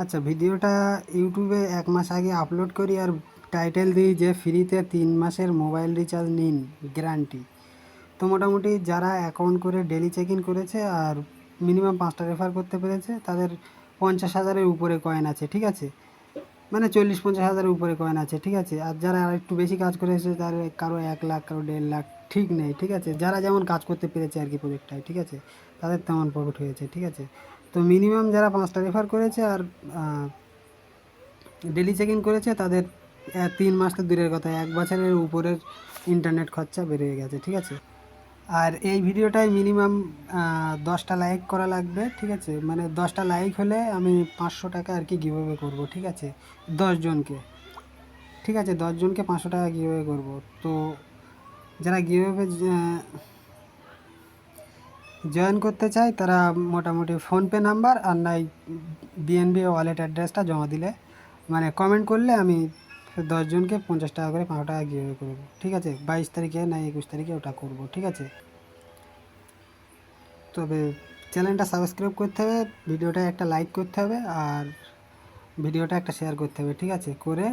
আচ্ছা ভিডিওটা ইউটিউবে এক মাস আগে আপলোড করি আর টাইটেল দিই যে ফ্রিতে তিন মাসের মোবাইল রিচার্জ নিন, গ্যারান্টি। তো মোটামুটি যারা অ্যাকাউন্ট করে ডেলি চেক ইন করেছে আর মিনিমাম পাঁচটা রেফার করতে পেরেছে, তাদের পঞ্চাশ হাজারের উপরে কয়েন আছে, ঠিক আছে? মানে চল্লিশ পঞ্চাশ হাজারের উপরে কয়েন আছে, ঠিক আছে? আর যারা একটু বেশি কাজ করেছে তার কারও এক লাখ, কারও দেড় লাখ, ঠিক নেই, ঠিক আছে? যারা যেমন কাজ করতে পেরেছে আর কি প্রজেক্টটায় ঠিক আছে? তাদের তেমন প্রফিট হয়েছে, ঠিক আছে? তো মিনিমাম যারা পাঁচটা রেফার করেছে আর ডেলি চেক ইন করেছে, তাদের তিন মাস তো দূরের কথা, এক বছরের উপরের ইন্টারনেট খরচা বেড়ে গেছে, ঠিক আছে? আর এই ভিডিওটায় মিনিমাম দশটা লাইক করা লাগবে, ঠিক আছে? মানে দশটা লাইক হলে আমি পাঁচশো টাকা আর কি গিভওয়ে করব, ঠিক আছে? দশজনকে ঠিক আছে? দশজনকে পাঁচশো টাকা গিভওয়ে করব। তো যারা গিভওয়ে জয়েন করতে চায়, তারা মোটামুটি ফোনপে নাম্বার আর নাই বিএনবি ওয়ালেট অ্যাড্রেসটা জমা দিলে। মানে কমেন্ট করলে আমি দশজনকে পঞ্চাশ টাকা করে পাঁচশো টাকা গিয়ে করব। ঠিক আছে? বাইশ তারিখে না একুশ তারিখে ওটা করব, ঠিক আছে? তবে চ্যানেলটা সাবস্ক্রাইব করতে হবে ভিডিওটা একটা লাইক করতে হবে আর ভিডিওটা একটা শেয়ার করতে হবে, ঠিক আছে? করে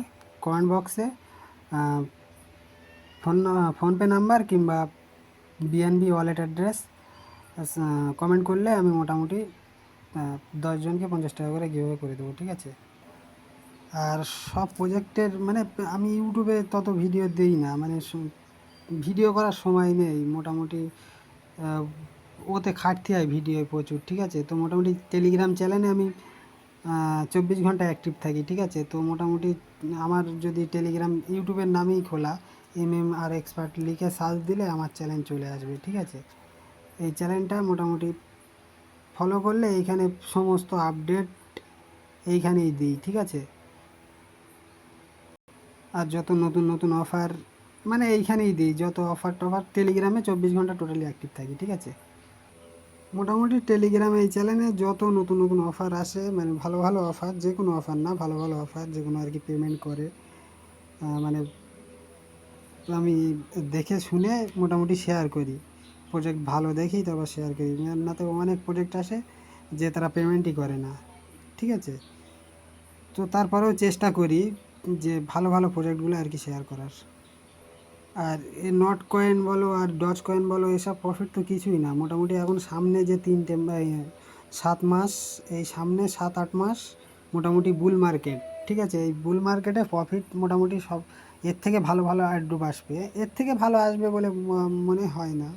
কমেন্ট বক্সে ফোন ফোনপে নাম্বার কিংবা বিএনবি ওয়ালেট অ্যাড্রেস কমেন্ট করলে আমি মোটামুটি দশজনকে পঞ্চাশ টাকা করে গিভওয়ে করে দেবো, ঠিক আছে? আর সব প্রজেক্টের মানে আমি ইউটিউবে তত ভিডিও দেই না মানে ভিডিও করার সময় নেই। মোটামুটি ওতে খাটতে হয় ভিডিও প্রচুর, ঠিক আছে? তো মোটামুটি টেলিগ্রাম চ্যানেলে আমি চব্বিশ ঘণ্টা অ্যাক্টিভ থাকি, ঠিক আছে? তো মোটামুটি আমার যদি টেলিগ্রাম ইউটিউবের নামেই খোলা এম এম আর এক্সপার্ট লিখে সার্চ দিলে আমার চ্যানেল চলে আসবে, ঠিক আছে? এই চ্যানেলটা মোটামুটি ফলো করলে এইখানে সমস্ত আপডেট এইখানেই দিই, ঠিক আছে? আর যত নতুন নতুন অফার মানে এইখানেই দিই, যত অফার টফার টেলিগ্রামে চব্বিশ ঘণ্টা টোটালি অ্যাক্টিভ থাকি, ঠিক আছে? মোটামুটি টেলিগ্রামে এই চ্যানেলে যত নতুন নতুন অফার আসে মানে ভালো ভালো অফার যে কোনো অফার না, ভালো ভালো অফার যে কোনো আর কি পেমেন্ট করে মানে আমি দেখে শুনে মোটামুটি শেয়ার করি। প্রজেক্ট ভালো দেখি, তারপর শেয়ার করি। না তো অনেক প্রজেক্ট আসে যে তারা পেমেন্টই করে না, ঠিক আছে? তো তারপরেও চেষ্টা করি যে ভালো ভালো প্রজেক্টগুলো আর কি শেয়ার করার। আর এ নট কয়েন বলো আর ডজ কয়েন বলো, এসব প্রফিট তো কিছুই না। মোটামুটি এখন সামনে যে তিনটে সাত মাস, এই সামনে সাত আট মাস মোটামুটি বুল মার্কেট ঠিক আছে? এই বুল মার্কেটে প্রফিট মোটামুটি সব, এর থেকে ভালো ভালো আড্ডুব আসবে। এর থেকে ভালো আসবে বলে মনে হয় না।